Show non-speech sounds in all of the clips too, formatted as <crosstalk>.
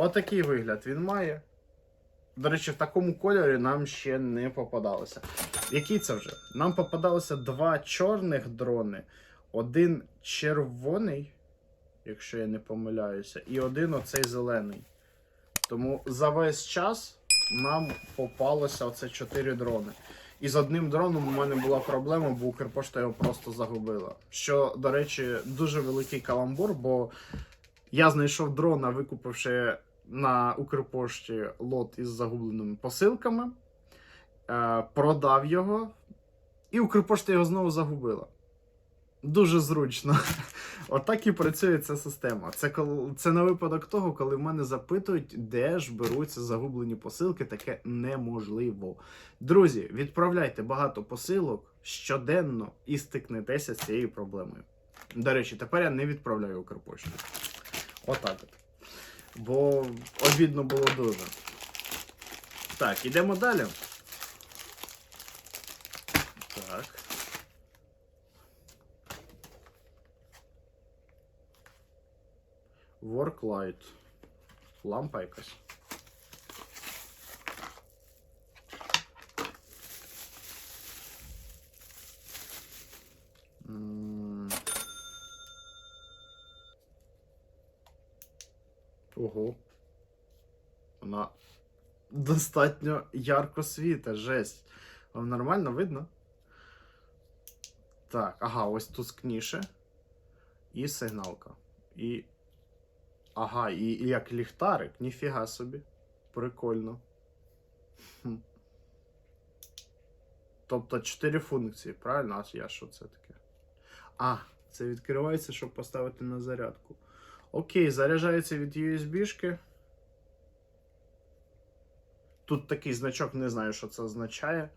Отакий вигляд він має. До речі, в такому кольорі нам ще не попадалося. Який це вже? Нам попадалося два чорних дрони, один червоний, якщо я не помиляюся, і один оцей зелений. Тому за весь час нам попалося оце чотири дрони. І з одним дроном у мене була проблема, бо Укрпошта його просто загубила. Що, до речі, дуже великий каламбур, бо я знайшов дрона, викупивши на Укрпошті лот із загубленими посилками, е, продав його, і Укрпошта його знову загубила. Дуже зручно. <laughs> Отак і працює ця система. Це, це на випадок того, коли в мене запитують, де ж беруться загублені посилки, таке неможливо. Друзі, відправляйте багато посилок щоденно і стикнетеся з цією проблемою. До речі, тепер я не відправляю Укрпошту. Отак от. Бо обідно було дуже. Так, йдемо далі. Так. Worklight. Лампа якась. Ого. Вона достатньо ярко світа, жесть. Вам нормально видно? Так, ага, ось тускніше. І сигналка. І. Ага, і, як ліхтарик, ніфіга собі. Прикольно. Тобто 4 функції, правильно? А я що це таке? А, це відкривається, щоб поставити на зарядку. Окей, заряджається від USB-шки. Тут такий значок, не знаю, що це означає.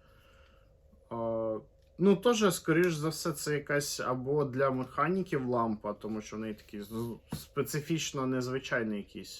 А, ну, теж, скоріш за все, це якась або для механіків лампа, тому що в неї такий специфічно незвичайний якийсь